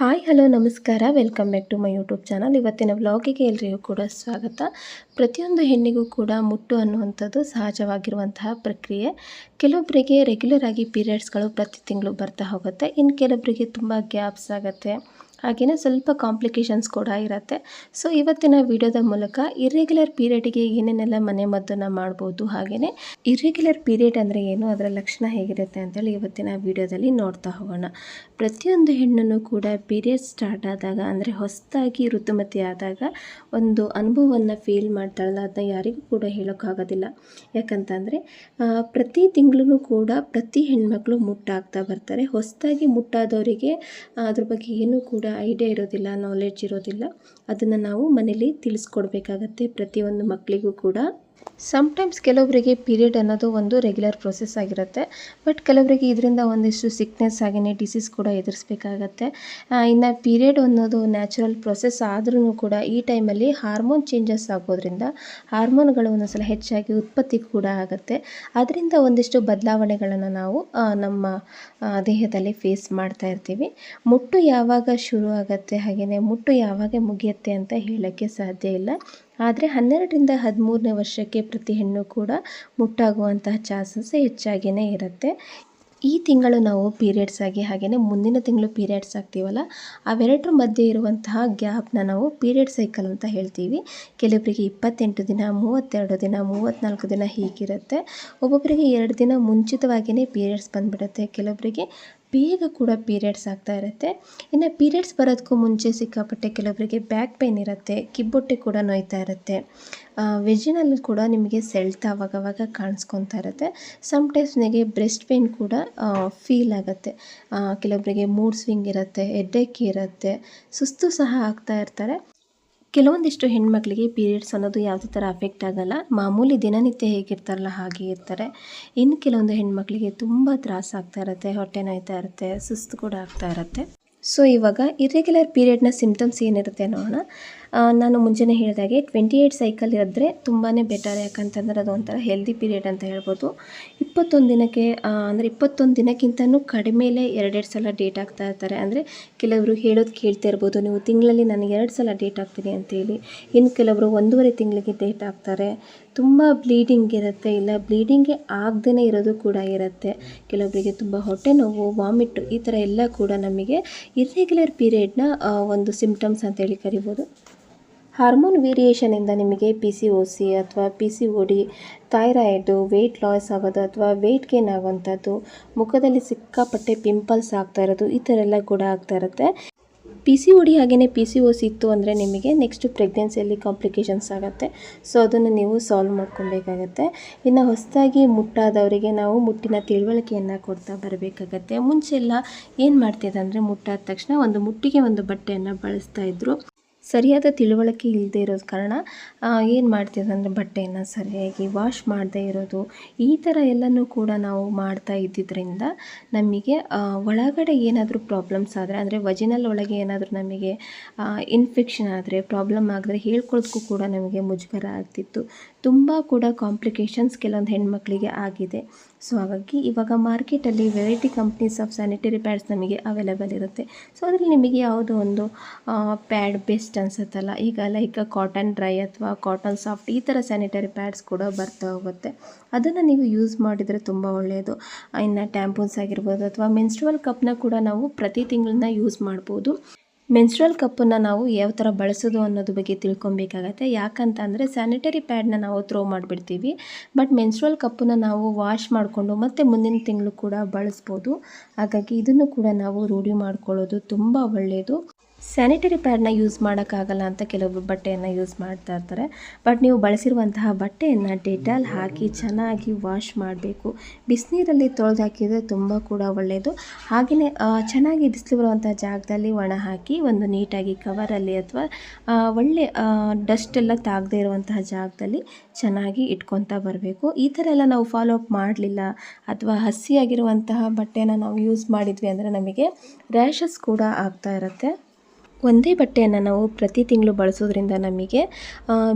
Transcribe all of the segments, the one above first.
Hi, hello, ನಮಸ್ಕಾರ. Welcome back to my YouTube channel ಇವತ್ತಿನ ವ್ಲಾಗಿಗೆ ಎಲ್ರಿಗೂ ಕೂಡ ಸ್ವಾಗತ. ಪ್ರತಿಯೊಂದು ಹೆಣ್ಣಿಗೂ ಕೂಡ ಮುಟ್ಟು ಅನ್ನುವಂಥದ್ದು ಸಹಜವಾಗಿರುವಂತಹ ಪ್ರಕ್ರಿಯೆ. ಕೆಲವೊಬ್ಬರಿಗೆ ರೆಗ್ಯುಲರ್ ಆಗಿ ಪೀರಿಯಡ್ಸ್ಗಳು ಪ್ರತಿ ತಿಂಗಳು ಬರ್ತಾ ಹೋಗುತ್ತೆ. ಇನ್ನು ಕೆಲವೊಬ್ಬರಿಗೆ ತುಂಬ ಗ್ಯಾಪ್ಸ್ ಆಗುತ್ತೆ. ಹಾಗೆಯೇ ಸ್ವಲ್ಪ ಕಾಂಪ್ಲಿಕೇಶನ್ಸ್ ಕೂಡ ಇರುತ್ತೆ. ಸೊ ಇವತ್ತಿನ ವಿಡಿಯೋದ ಮೂಲಕ ಇರ್ರೆಗ್ಯುಲರ್ ಪೀರಿಯಡ್ಗೆ ಏನೇನೆಲ್ಲ ಮನೆ ಮದ್ದನ್ನು ಮಾಡ್ಬೋದು ಹಾಗೆಯೇ ಇರ್ರೆಗ್ಯುಲರ್ ಪೀರಿಯಡ್ ಅಂದರೆ ಏನು, ಅದರ ಲಕ್ಷಣ ಹೇಗಿರುತ್ತೆ ಅಂತೇಳಿ ಇವತ್ತಿನ ವಿಡಿಯೋದಲ್ಲಿ ನೋಡ್ತಾ ಹೋಗೋಣ. ಪ್ರತಿಯೊಂದು ಹೆಣ್ಣನ್ನು ಕೂಡ ಪೀರಿಯಡ್ ಸ್ಟಾರ್ಟ್ ಆದಾಗ ಅಂದರೆ ಹೊಸದಾಗಿ ಋತುಮತಿ ಆದಾಗ ಒಂದು ಅನುಭವವನ್ನು ಫೀಲ್ ಮಾಡ್ತಾಳಲ್ಲ ಅದನ್ನ ಯಾರಿಗೂ ಕೂಡ ಹೇಳೋಕ್ಕಾಗೋದಿಲ್ಲ. ಯಾಕಂತಂದರೆ ಪ್ರತಿ ತಿಂಗಳೂ ಕೂಡ ಪ್ರತಿ ಹೆಣ್ಮಕ್ಳು ಮುಟ್ಟಾಗ್ತಾ ಬರ್ತಾರೆ. ಹೊಸದಾಗಿ ಮುಟ್ಟಾದವರಿಗೆ ಅದ್ರ ಬಗ್ಗೆ ಏನೂ ಕೂಡ ಐಡಿಯಾ ಇರೋದಿಲ್ಲ ನಾಲೆಡ್ಜ್ ಇರೋದಿಲ್ಲ. ಅದನ್ನು ನಾವು ಮನೇಲಿ ತಿಳಿಸ್ಕೊಡ್ಬೇಕಾಗತ್ತೆ ಪ್ರತಿಯೊಂದು ಮಕ್ಕಳಿಗೂ ಕೂಡ. ಸಮ್ಟೈಮ್ಸ್ ಕೆಲವರಿಗೆ ಪೀರಿಯಡ್ ಅನ್ನೋದು ಒಂದು ರೆಗ್ಯುಲರ್ ಪ್ರೊಸೆಸ್ ಆಗಿರುತ್ತೆ ಬಟ್ ಕೆಲವರಿಗೆ ಇದರಿಂದ ಒಂದಿಷ್ಟು ಸಿಕ್ನೆಸ್ ಹಾಗೆಯೇ ಡಿಸೀಸ್ ಕೂಡ ಎದುರಿಸ್ಬೇಕಾಗತ್ತೆ. ಇನ್ನು ಪೀರಿಯಡ್ ಅನ್ನೋದು ನ್ಯಾಚುರಲ್ ಪ್ರೊಸೆಸ್ ಆದ್ರೂ ಕೂಡ ಈ ಟೈಮಲ್ಲಿ ಹಾರ್ಮೋನ್ ಚೇಂಜಸ್ ಆಗೋದ್ರಿಂದ ಹಾರ್ಮೋನ್ಗಳು ಒಂದೊಂದ್ಸಲ ಹೆಚ್ಚಾಗಿ ಉತ್ಪತ್ತಿ ಕೂಡ ಆಗುತ್ತೆ. ಅದರಿಂದ ಒಂದಿಷ್ಟು ಬದಲಾವಣೆಗಳನ್ನು ನಾವು ನಮ್ಮ ದೇಹದಲ್ಲಿ ಫೇಸ್ ಮಾಡ್ತಾ ಇರ್ತೀವಿ. ಮುಟ್ಟು ಯಾವಾಗ ಶುರು ಆಗುತ್ತೆ ಹಾಗೆಯೇ ಮುಟ್ಟು ಯಾವಾಗ ಮುಗಿಯುತ್ತೆ ಅಂತ ಹೇಳೋಕ್ಕೆ ಸಾಧ್ಯ ಇಲ್ಲ. ಆದರೆ ಹನ್ನೆರಡರಿಂದ ಹದಿಮೂರನೇ ವರ್ಷಕ್ಕೆ ಪ್ರತಿ ಹೆಣ್ಣು ಕೂಡ ಮುಟ್ಟಾಗುವಂತಹ ಚಾನ್ಸಸ್ ಹೆಚ್ಚಾಗಿಯೇ ಇರುತ್ತೆ. ಈ ತಿಂಗಳು ನಾವು ಪೀರಿಯಡ್ಸ್ ಆಗಿ ಹಾಗೆಯೇ ಮುಂದಿನ ತಿಂಗಳು ಪೀರಿಯಡ್ಸ್ ಆಗ್ತೀವಲ್ಲ, ಅವೆರಡರ ಮಧ್ಯೆ ಇರುವಂತಹ ಗ್ಯಾಪ್ನ ನಾವು ಪೀರಿಯಡ್ ಸೈಕಲ್ ಅಂತ ಹೇಳ್ತೀವಿ. ಕೆಲವೊಬ್ಬರಿಗೆ ಇಪ್ಪತ್ತೆಂಟು ದಿನ, ಮೂವತ್ತೆರಡು ದಿನ ಮೂವತ್ತ್ನಾಲ್ಕು ದಿನ ಹೀಗಿರುತ್ತೆ. ಒಬ್ಬೊಬ್ಬರಿಗೆ ಎರಡು ದಿನ ಮುಂಚಿತವಾಗಿಯೇ ಪೀರಿಯಡ್ಸ್ ಬಂದುಬಿಡುತ್ತೆ. ಕೆಲವರಿಗೆ ಬೇಗ ಕೂಡ ಪೀರಿಯಡ್ಸ್ ಆಗ್ತಾ ಇರುತ್ತೆ. ಇನ್ನು ಪೀರಿಯಡ್ಸ್ ಬರೋದಕ್ಕೂ ಮುಂಚೆ ಸಿಕ್ಕಾಪಟ್ಟೆ ಕೆಲವರಿಗೆ ಬ್ಯಾಕ್ ಪೇನ್ ಇರುತ್ತೆ, ಕಿಬ್ಬೊಟ್ಟೆ ಕೂಡ ನೋಯ್ತಾ ಇರುತ್ತೆ. ವೆಜಿನಲ್ಲಿ ಕೂಡ ನಿಮಗೆ ಸೆಳ್ತ ಆವಾಗವಾಗ ಕಾಣಿಸ್ಕೊತಾ ಇರುತ್ತೆ. ಸಮ್ಟೈಮ್ಸ್ ನನಗೆ ಬ್ರೆಸ್ಟ್ ಪೇನ್ ಕೂಡ ಫೀಲ್ ಆಗುತ್ತೆ. ಕೆಲವೊಬ್ಬರಿಗೆ ಮೂಡ್ ಸ್ವಿಂಗ್ ಇರುತ್ತೆ, ಹೆಡ್ಡೇಕ್ ಇರುತ್ತೆ, ಸುಸ್ತು ಸಹ ಆಗ್ತಾ ಇರ್ತಾರೆ. ಕೆಲವೊಂದಿಷ್ಟು ಹೆಣ್ಮಕ್ಳಿಗೆ ಪೀರಿಯಡ್ಸ್ ಅನ್ನೋದು ಯಾವುದೇ ಥರ ಅಫೆಕ್ಟ್ ಆಗಲ್ಲ. ಮಾಮೂಲಿ ದಿನನಿತ್ಯ ಹೇಗಿರ್ತಾರಲ್ಲ ಹಾಗೆ ಇರ್ತಾರೆ. ಇನ್ನು ಕೆಲವೊಂದು ಹೆಣ್ಮಕ್ಳಿಗೆ ತುಂಬ ತ್ರಾಸ ಆಗ್ತಾ ಇರುತ್ತೆ, ಹೊಟ್ಟೆ ನೋಯ್ತಾ ಇರುತ್ತೆ, ಸುಸ್ತು ಕೂಡ ಆಗ್ತಾ ಇರುತ್ತೆ. ಸೊ ಇವಾಗ ಇರ್ರೆಗ್ಯುಲರ್ ಪೀರಿಯಡ್ನ ಸಿಮ್ಟಮ್ಸ್ ಏನಿರುತ್ತೆ ನೋಡೋಣ. ನಾನು ಮುಂಚೆನೇ ಹೇಳಿದಾಗೆ ಟ್ವೆಂಟಿ ಏಯ್ಟ್ ಸೈಕಲ್ ಇದ್ದರೆ ತುಂಬಾ ಬೆಟರ್ ಯಾಕಂತಂದ್ರೆ ಅದು ಒಂಥರ ಹೆಲ್ದಿ ಪೀರಿಯಡ್ ಅಂತ ಹೇಳ್ಬೋದು. ಇಪ್ಪತ್ತೊಂದು ದಿನಕ್ಕೆ ಅಂದರೆ ಇಪ್ಪತ್ತೊಂದು ದಿನಕ್ಕಿಂತನೂ ಕಡಿಮೆಲೇ ಎರಡೆರಡು ಸಲ ಡೇಟ್ ಆಗ್ತಾ ಇರ್ತಾರೆ. ಅಂದರೆ ಕೆಲವರು ಹೇಳೋದು ಕೇಳ್ತಾ ಇರ್ಬೋದು, ನೀವು ತಿಂಗಳಲ್ಲಿ ನಾನು ಎರಡು ಸಲ ಡೇಟ್ ಆಗ್ತೀನಿ ಅಂತೇಳಿ. ಇನ್ನು ಕೆಲವರು ಒಂದೂವರೆ ತಿಂಗಳಿಗೆ ಡೇಟ್ ಆಗ್ತಾರೆ ತುಂಬ ಬ್ಲೀಡಿಂಗ್ ಇರುತ್ತೆ, ಇಲ್ಲ ಬ್ಲೀಡಿಂಗೇ ಆಗದೇ ಇರೋದು ಕೂಡ ಇರುತ್ತೆ. ಕೆಲವರಿಗೆ ತುಂಬ ಹೊಟ್ಟೆ ನೋವು ವಾಮಿಟ್ ಈ ಥರ ಎಲ್ಲ ಕೂಡ ನಮಗೆ ಇರ್ರೆಗ್ಯುಲರ್ ಪೀರಿಯಡ್ನ ಒಂದು ಸಿಮ್ಟಮ್ಸ್ ಅಂತೇಳಿ ಕರಿಬೋದು. ಹಾರ್ಮೋನ್ ವೇರಿಯೇಷನಿಂದ ನಿಮಗೆ ಪಿ ಸಿ ಒ ಸಿ ಅಥವಾ P C O D thyroid weight loss ಆಗೋದು ಅಥವಾ ವೆಯ್ಟ್ ಗೇನ್ ಆಗೋವಂಥದ್ದು, ಮುಖದಲ್ಲಿ ಸಿಕ್ಕಾಪಟ್ಟೆ ಪಿಂಪಲ್ಸ್ ಆಗ್ತಾ ಇರೋದು, ಈ ಥರ ಎಲ್ಲ ಕೂಡ ಆಗ್ತಾ ಇರುತ್ತೆ. ಪಿ ಸಿ ಒ ಡಿ ಹಾಗೆಯೇ ಪಿ ಸಿ ಒ ಸಿ ಇತ್ತು ಅಂದರೆ ನಿಮಗೆ ನೆಕ್ಸ್ಟ್ ಪ್ರೆಗ್ನೆನ್ಸಿಯಲ್ಲಿ ಕಾಂಪ್ಲಿಕೇಶನ್ಸ್ ಆಗುತ್ತೆ. ಸೊ ಅದನ್ನು ನೀವು ಸಾಲ್ವ್ ಮಾಡ್ಕೊಬೇಕಾಗತ್ತೆ ಇನ್ನು ಹೊಸದಾಗಿ ಮುಟ್ಟಾದವರಿಗೆ ನಾವು ಮುಟ್ಟಿನ ತಿಳುವಳಿಕೆಯನ್ನು ಕೊಡ್ತಾ ಬರಬೇಕಾಗತ್ತೆ. ಮುಂಚೆಲ್ಲ ಏನು ಮಾಡ್ತಿದ್ದೆ ಅಂದರೆ ಮುಟ್ಟಾದ ತಕ್ಷಣ ಒಂದು ಮುಟ್ಟಿಗೆ ಒಂದು ಬಟ್ಟೆಯನ್ನು ಬಳಸ್ತಾ ಇದ್ದರು ಸರಿಯಾದ ತಿಳುವಳಿಕೆ ಇಲ್ಲದೆ ಇರೋದು ಕಾರಣ ಏನು ಮಾಡ್ತಿದ್ರು ಅಂದರೆ ಬಟ್ಟೆಯನ್ನು ಸರಿಯಾಗಿ ವಾಶ್ ಮಾಡದೇ ಇರೋದು. ಈ ಥರ ಎಲ್ಲನೂ ಕೂಡ ನಾವು ಮಾಡ್ತಾ ಇದ್ದಿದ್ದರಿಂದ ನಮಗೆ ಒಳಗಡೆ ಏನಾದರೂ ಪ್ರಾಬ್ಲಮ್ಸ್ ಆದರೆ, ಅಂದರೆ ವಜಿನಲ್ ಒಳಗೆ ಏನಾದರೂ ನಮಗೆ ಇನ್ಫೆಕ್ಷನ್ ಆದರೆ ಪ್ರಾಬ್ಲಮ್ ಆದರೆ ಹೇಳ್ಕೊಳ್ಳೋದಕ್ಕೂ ಕೂಡ ನಮಗೆ ಮುಜುಗರ ಆಗ್ತಿತ್ತು. ತುಂಬ ಕೂಡ ಕಾಂಪ್ಲಿಕೇಶನ್ಸ್ ಕೆಲವೊಂದು ಹೆಣ್ಮಕ್ಳಿಗೆ ಆಗಿದೆ. ಸೊ ಹಾಗಾಗಿ ಇವಾಗ ಮಾರ್ಕೆಟಲ್ಲಿ variety companies of sanitary pads ನಮಗೆ ಅವೈಲೇಬಲ್ ಇರುತ್ತೆ. ಸೊ ಅದರಲ್ಲಿ ನಿಮಗೆ ಯಾವುದೋ ಒಂದು ಪ್ಯಾಡ್ ಬೆಸ್ಟ್ ಅನ್ಸುತ್ತಲ್ಲ. ಈಗ ಲೈಕ್ ಕಾಟನ್ ಡ್ರೈ ಅಥವಾ ಕಾಟನ್ ಸಾಫ್ಟ್ ಈ ಥರ ಸ್ಯಾನಿಟರಿ ಪ್ಯಾಡ್ಸ್ ಕೂಡ ಬರ್ತಾ ಹೋಗುತ್ತೆ. ಅದನ್ನು ನೀವು ಯೂಸ್ ಮಾಡಿದರೆ ತುಂಬ ಒಳ್ಳೆಯದು ಇನ್ನು ಟ್ಯಾಂಪೂನ್ಸ್ ಆಗಿರ್ಬೋದು ಅಥವಾ ಮೆನ್ಸ್ಟ್ರಲ್ ಕಪ್ನ ಕೂಡ ನಾವು ಪ್ರತಿ ತಿಂಗಳನ್ನ ಯೂಸ್ ಮಾಡ್ಬೋದು. ಮೆನ್ಸ್ಟ್ರಲ್ ಕಪ್ಪನ್ನು ನಾವು ಯಾವ ಥರ ಬಳಸೋದು ಅನ್ನೋದ್ರ ಬಗ್ಗೆ ತಿಳ್ಕೊಬೇಕಾಗತ್ತೆ. ಯಾಕಂತ ಅಂದರೆ ಸ್ಯಾನಿಟರಿ ಪ್ಯಾಡ್ನ ನಾವು ಥ್ರೋ ಮಾಡಿಬಿಡ್ತೀವಿ. ಬಟ್ ಮೆನ್ಸ್ಟ್ರಲ್ ಕಪ್ಪನ್ನು ನಾವು ವಾಶ್ ಮಾಡಿಕೊಂಡು ಮತ್ತೆ ಮುಂದಿನ ತಿಂಗಳು ಕೂಡ ಬಳಸ್ಬೋದು. ಹಾಗಾಗಿ ಇದನ್ನು ಕೂಡ ನಾವು ರೂಢಿ ಮಾಡ್ಕೊಳ್ಳೋದು ತುಂಬ ಒಳ್ಳೆಯದು ಸ್ಯಾನಿಟರಿ ಪ್ಯಾಡ್ನ ಯೂಸ್ ಮಾಡೋಕ್ಕಾಗಲ್ಲ ಅಂತ ಕೆಲವೊಬ್ಬರು ಬಟ್ಟೆಯನ್ನು ಯೂಸ್ ಮಾಡ್ತಾ ಇರ್ತಾರೆ. ಬಟ್ ನೀವು ಬಳಸಿರುವಂತಹ ಬಟ್ಟೆಯನ್ನು ಡೆಟಾಲ್ ಹಾಕಿ ಚೆನ್ನಾಗಿ ವಾಶ್ ಮಾಡಬೇಕು. ಬಿಸಿನೀರಲ್ಲಿ ತೊಳೆದು ಹಾಕಿದರೆ ತುಂಬ ಕೂಡ ಒಳ್ಳೆಯದು ಹಾಗೆಯೇ ಚೆನ್ನಾಗಿ ಬಿಸಿಲು ಬರುವಂಥ ಜಾಗದಲ್ಲಿ ಒಣ ಹಾಕಿ ಒಂದು ನೀಟಾಗಿ ಕವರಲ್ಲಿ ಅಥವಾ ಒಳ್ಳೆ ಡಸ್ಟ್ ಎಲ್ಲ ತಾಗದೇ ಇರುವಂತಹ ಜಾಗದಲ್ಲಿ ಚೆನ್ನಾಗಿ ಇಟ್ಕೊತಾ ಬರಬೇಕು. ಈ ಥರ ಎಲ್ಲ ನಾವು ಫಾಲೋ ಅಪ್ ಮಾಡಲಿಲ್ಲ ಅಥವಾ ಹಸಿಯಾಗಿರುವಂತಹ ಬಟ್ಟೆನ ನಾವು ಯೂಸ್ ಮಾಡಿದ್ವಿ ಅಂದರೆ ನಮಗೆ ರ್ಯಾಷಸ್ ಕೂಡ ಆಗ್ತಾ ಇರುತ್ತೆ. ಒಂದೇ ಬಟ್ಟೆಯನ್ನು ನಾವು ಪ್ರತಿ ತಿಂಗಳು ಬಳಸೋದ್ರಿಂದ ನಮಗೆ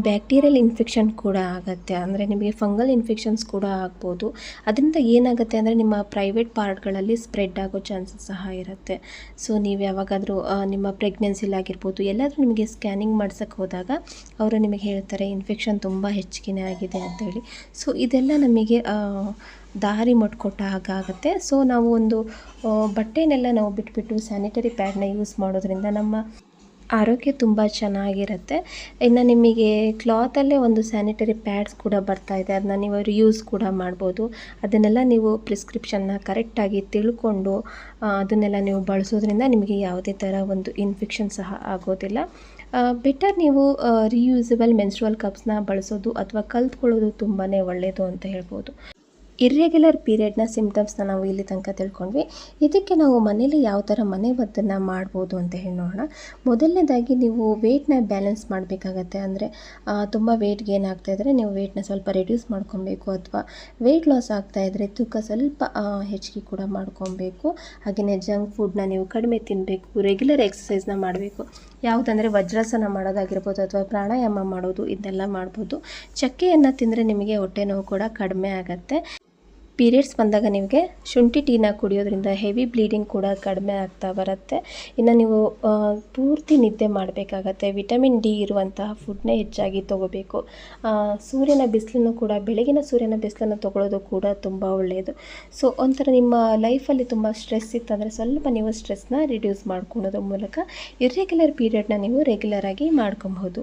ಬ್ಯಾಕ್ಟೀರಿಯಲ್ ಇನ್ಫೆಕ್ಷನ್ ಕೂಡ ಆಗುತ್ತೆ. ಅಂದರೆ ನಿಮಗೆ ಫಂಗಲ್ ಇನ್ಫೆಕ್ಷನ್ಸ್ ಕೂಡ ಆಗ್ಬೋದು. ಅದರಿಂದ ಏನಾಗುತ್ತೆ ಅಂದರೆ ನಿಮ್ಮ ಪ್ರೈವೇಟ್ ಪಾರ್ಟ್ಗಳಲ್ಲಿ ಸ್ಪ್ರೆಡ್ ಆಗೋ ಚಾನ್ಸಸ್ ಸಹ ಇರುತ್ತೆ. ಸೊ, ನೀವು ಯಾವಾಗಾದರೂ ನಿಮ್ಮ ಪ್ರೆಗ್ನೆನ್ಸಿಲಾಗಿರ್ಬೋದು ಎಲ್ಲಾದರೂ ನಿಮಗೆ ಸ್ಕ್ಯಾನಿಂಗ್ ಮಾಡ್ಸೋಕ್ಕೆ ಹೋದಾಗ ಅವರು ನಿಮಗೆ ಹೇಳ್ತಾರೆ, ಇನ್ಫೆಕ್ಷನ್ ತುಂಬ ಹೆಚ್ಚಿಗೆ ಆಗಿದೆ ಅಂತೇಳಿ. ಸೊ, ಇದೆಲ್ಲ ನಮಗೆ ದಾರಿ ಮಟ್ಕೊಟ್ಟ ಹಾಗಾಗುತ್ತೆ ಸೊ ನಾವು ಒಂದು ಬಟ್ಟೆನೆಲ್ಲ ನಾವು ಬಿಟ್ಬಿಟ್ಟು ಸ್ಯಾನಿಟರಿ ಪ್ಯಾಡ್ನ ಯೂಸ್ ಮಾಡೋದ್ರಿಂದ ನಮ್ಮ ಆರೋಗ್ಯ ತುಂಬ ಚೆನ್ನಾಗಿರುತ್ತೆ. ಇನ್ನು ನಿಮಗೆ ಕ್ಲಾತಲ್ಲೇ ಒಂದು ಸ್ಯಾನಿಟರಿ ಪ್ಯಾಡ್ಸ್ ಕೂಡ ಬರ್ತಾ ಇದೆ. ಅದನ್ನ ನೀವು ಯೂಸ್ ಕೂಡ ಮಾಡ್ಬೋದು. ಅದನ್ನೆಲ್ಲ ನೀವು ಪ್ರಿಸ್ಕ್ರಿಪ್ಷನ್ನ ಕರೆಕ್ಟಾಗಿ ತಿಳ್ಕೊಂಡು ಅದನ್ನೆಲ್ಲ ನೀವು ಬಳಸೋದ್ರಿಂದ ನಿಮಗೆ ಯಾವುದೇ ಥರ ಒಂದು ಇನ್ಫೆಕ್ಷನ್ ಸಹ ಆಗೋದಿಲ್ಲ. ಬೆಟರ್ ನೀವು ರಿಯೂಸಬಲ್ ಮೆನ್ಸ್ಟ್ರಲ್ ಕಪ್ಸ್ನ ಬಳಸೋದು ಅಥವಾ ಕಲ್ತ್ಕೊಳ್ಳೋದು ತುಂಬಾ ಒಳ್ಳೆಯದು ಅಂತ ಹೇಳ್ಬೋದು. ಇರ್ರೆಗ್ಯುಲರ್ ಪೀರಿಯಡ್ನ ಸಿಮ್ಟಮ್ಸ್ನ ನಾವು ಇಲ್ಲಿ ತನಕ ತಿಳ್ಕೊಂಡ್ವಿ. ಇದಕ್ಕೆ ನಾವು ಮನೇಲಿ ಯಾವ ಥರ ಮನೆ ಮದ್ದನ್ನು ಮಾಡ್ಬೋದು ಅಂತ ಹೇಳಿ ನೋಡೋಣ. ಮೊದಲನೇದಾಗಿ ನೀವು ವೇಟ್ನ ಬ್ಯಾಲೆನ್ಸ್ ಮಾಡಬೇಕಾಗತ್ತೆ. ಅಂದರೆ ತುಂಬ ವೇಟ್ ಗೇನ್ ಇದ್ದರೆ ನೀವು ವೇಟ್ನ ಸ್ವಲ್ಪ ರಿಡ್ಯೂಸ್ ಮಾಡ್ಕೊಬೇಕು ಅಥವಾ ವೆಯ್ಟ್ ಲಾಸ್ ಆಗ್ತಾ ಇದ್ದರೆ ತೂಕ ಸ್ವಲ್ಪ ಹೆಚ್ಚಿಗೆ ಕೂಡ ಮಾಡ್ಕೊಬೇಕು ಹಾಗೆಯೇ ಜಂಕ್ ಫುಡ್ನ ನೀವು ಕಡಿಮೆ ತಿನ್ನಬೇಕು ರೆಗ್ಯುಲರ್ ಎಕ್ಸಸೈಸ್ನ ಮಾಡಬೇಕು. ಯಾವುದಂದರೆ ವಜ್ರಾಸನ ಮಾಡೋದಾಗಿರ್ಬೋದು ಅಥವಾ ಪ್ರಾಣಾಯಾಮ ಮಾಡೋದು, ಇದನ್ನೆಲ್ಲ ಮಾಡ್ಬೋದು. ಚಕ್ಕೆಯನ್ನು ತಿಂದರೆ ನಿಮಗೆ ಹೊಟ್ಟೆ ನೋವು ಕೂಡ ಕಡಿಮೆ ಆಗುತ್ತೆ. ಪೀರಿಯಡ್ಸ್ ಬಂದಾಗ ನಿಮಗೆ ಶುಂಠಿ ಟೀನ ಕುಡಿಯೋದ್ರಿಂದ ಹೆವಿ ಬ್ಲೀಡಿಂಗ್ ಕೂಡ ಕಡಿಮೆ ಆಗ್ತಾ ಬರುತ್ತೆ. ಇನ್ನು ನೀವು ಪೂರ್ತಿ ನಿದ್ದೆ ಮಾಡಬೇಕಾಗತ್ತೆ. ವಿಟಮಿನ್ ಡಿ ಇರುವಂತಹ ಫುಡ್ನೇ ಹೆಚ್ಚಾಗಿ ತೊಗೋಬೇಕು. ಸೂರ್ಯನ ಬಿಸಿಲನ್ನು ಕೂಡ, ಬೆಳಗಿನ ಸೂರ್ಯನ ಬಿಸಿಲನ್ನು ತೊಗೊಳ್ಳೋದು ಕೂಡ ತುಂಬ ಒಳ್ಳೆಯದು ಸೊ ಒಂಥರ ನಿಮ್ಮ ಲೈಫಲ್ಲಿ ತುಂಬ ಸ್ಟ್ರೆಸ್ ಇತ್ತಂದರೆ ಸ್ವಲ್ಪ ನೀವು ಸ್ಟ್ರೆಸ್ನ ರಿಡ್ಯೂಸ್ ಮಾಡ್ಕೊಳೋದ್ರ ಮೂಲಕ ಇರ್ರೆಗ್ಯುಲರ್ ಪೀರಿಯಡ್ನ ನೀವು ರೆಗ್ಯುಲರ್ ಆಗಿ ಮಾಡ್ಕೊಬಹುದು.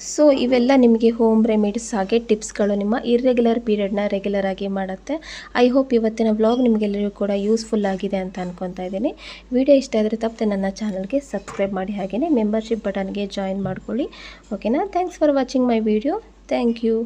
ಸೊ ಇವೆಲ್ಲ ನಿಮಗೆ ಹೋಮ್ ರೆಮಿಡೀಸ್ ಹಾಗೆ ಟಿಪ್ಸ್ಗಳು ನಿಮ್ಮ ಇರ್ರೆಗ್ಯುಲರ್ ಪೀರಿಯಡ್ನ ರೆಗ್ಯುಲರ್ ಆಗಿ ಮಾಡುತ್ತೆ. ಐ ಹೋಪ್ ಇವತ್ತಿನ ವ್ಲಾಗ್ ನಿಮಗೆಲ್ಲರಿಗೂ ಕೂಡ ಯೂಸ್ಫುಲ್ ಆಗಿದೆ ಅಂತ ಅನ್ಕೊತಾ ಇದ್ದೀನಿ. ವಿಡಿಯೋ ಇಷ್ಟ ಆದರೆ ತಪ್ಪದೆ ನನ್ನ ಚಾನಲ್ಗೆ ಸಬ್ಸ್ಕ್ರೈಬ್ ಮಾಡಿ ಹಾಗೆಯೇ ಮೆಂಬರ್ಶಿಪ್ ಬಟನ್ಗೆ ಜಾಯಿನ್ ಮಾಡ್ಕೊಳ್ಳಿ. ಓಕೆನಾ thanks for watching my video thank you